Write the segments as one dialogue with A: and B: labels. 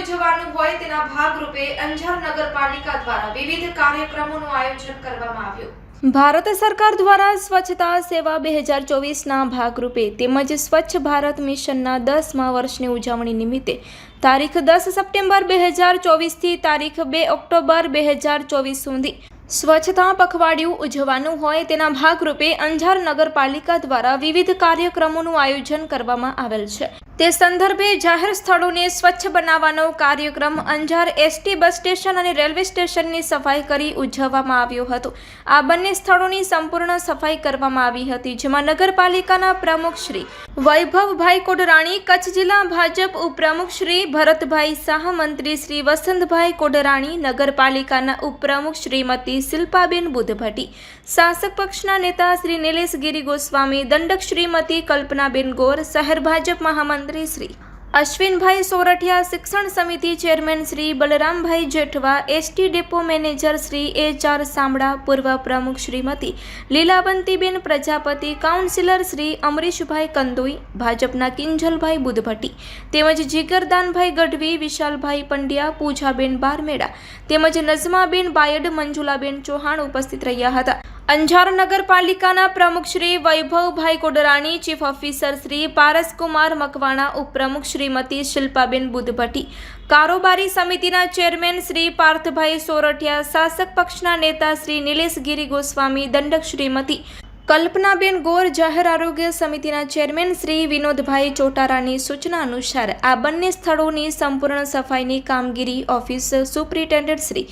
A: ઉજવવાનું હોય તેના ભાગરૂપે અંજાર નગરપાલિકા દ્વારા વિવિધ કાર્યક્રમોનું આયોજન કરવામાં આવ્યું.
B: ભારત સરકાર દ્વારા સ્વચ્છતા સેવા બે હજાર ચોવીસના ભાગરૂપે તેમજ સ્વચ્છ ભારત મિશનના દસમા વર્ષની ઉજવણી નિમિત્તે તારીખ દસ સપ્ટેમ્બર બે હજાર ચોવીસથી તારીખ બે ઓક્ટોબર બે હજાર ચોવીસ સુધી સ્વચ્છતા પખવાડિયું ઉજવવાનું હોય તેના ભાગરૂપે અંજાર નગરપાલિકા દ્વારા વિવિધ કાર્યક્રમોનું આયોજન કરવામાં આવેલ છે. તે સંદર્ભે જાહેર સ્થળોને સ્વચ્છ બનાવવાનો કાર્યક્રમ અંજાર એસટી બસ સ્ટેશન અને રેલવે સ્ટેશનની સફાઈ કરી ઉજવવામાં આવ્યો હતો. આ બંને સ્થળોની સંપૂર્ણ સફાઈ કરવામાં આવી હતી, જેમાં નગરપાલિકાના પ્રમુખ શ્રી વૈભવભાઈ કોડરાણી, કચ્છ જિલ્લા ભાજપ ઉપપ્રમુખ શ્રી ભરતભાઈ શાહ, મંત્રી શ્રી વસંતભાઈ કોડરાણી, નગરપાલિકાના ઉપપ્રમુખ શ્રીમતી શિલ્પાબેન બુધભટ્ટી. શાસક પક્ષના નેતા શ્રી નિલેશ ગિરી ગોસ્વામી, દંડક શ્રીમતી કલ્પનાબેન ગોર, શહેર ભાજપ મહામંત્રી શ્રી અશ્વિનભાઈ સોરઠિયા શિક્ષણ સમિતિ chairman Shri Balrambhai Jethwa, ST depot manager Shri A ચાર સામડા પૂર્વ પ્રમુખ શ્રીમતી લીલાવંતીબેન પ્રજાપતિ, કાઉન્સિલર શ્રી અમરીશભાઈ કંદોઈ, ભાજપના કિંજલભાઈ બુધભટ્ટી, તેમજ જીગરદાનભાઈ ગઢવી, વિશાલભાઈ પંડ્યા, પૂજાબેન બારમેડા તેમજ નઝમાબેન બાયડ, મંજુલાબેન ચૌહાણ ઉપસ્થિત રહ્યા હતા. અંજાર નગરપાલિકાના પ્રમુખ શ્રી વૈભવભાઈ કોડરાણી, ચીફ ઓફિસર શ્રી પારસકુમાર મકવાણા, ઉપપ્રમુખ શ્રીમતી શિલ્પાબેન બુધભટ્ટી, કારોબારી સમિતિના ચેરમેન શ્રી પાર્થભાઈ સોરઠિયા, શાસક પક્ષના નેતા શ્રી નિલેશ ગિરી ગોસ્વામી, દંડક શ્રીમતી કલ્પનાબેન ગોર, જાહેર આરોગ્ય સમિતિના ચેરમેન શ્રી વિનોદભાઈ ચોટારાની સૂચના અનુસાર આ બંને સ્થળોની સંપૂર્ણ સફાઈની કામગીરી ઓફિસ સુપ્રિન્ટેન્ડન્ટ શ્રી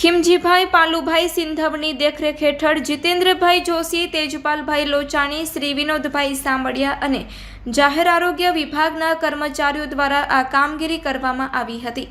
B: ખીમજીભાઈ પાલુભાઈ સિંધવની દેખરેખ હેઠળ જીતેન્દ્રભાઈ જોશી, તેજપાલભાઈ લોચાણી, શ્રી વિનોદભાઈ સાંબળિયા અને જાહેર આરોગ્ય વિભાગના કર્મચારીઓ દ્વારા આ કામગીરી કરવામાં આવી હતી.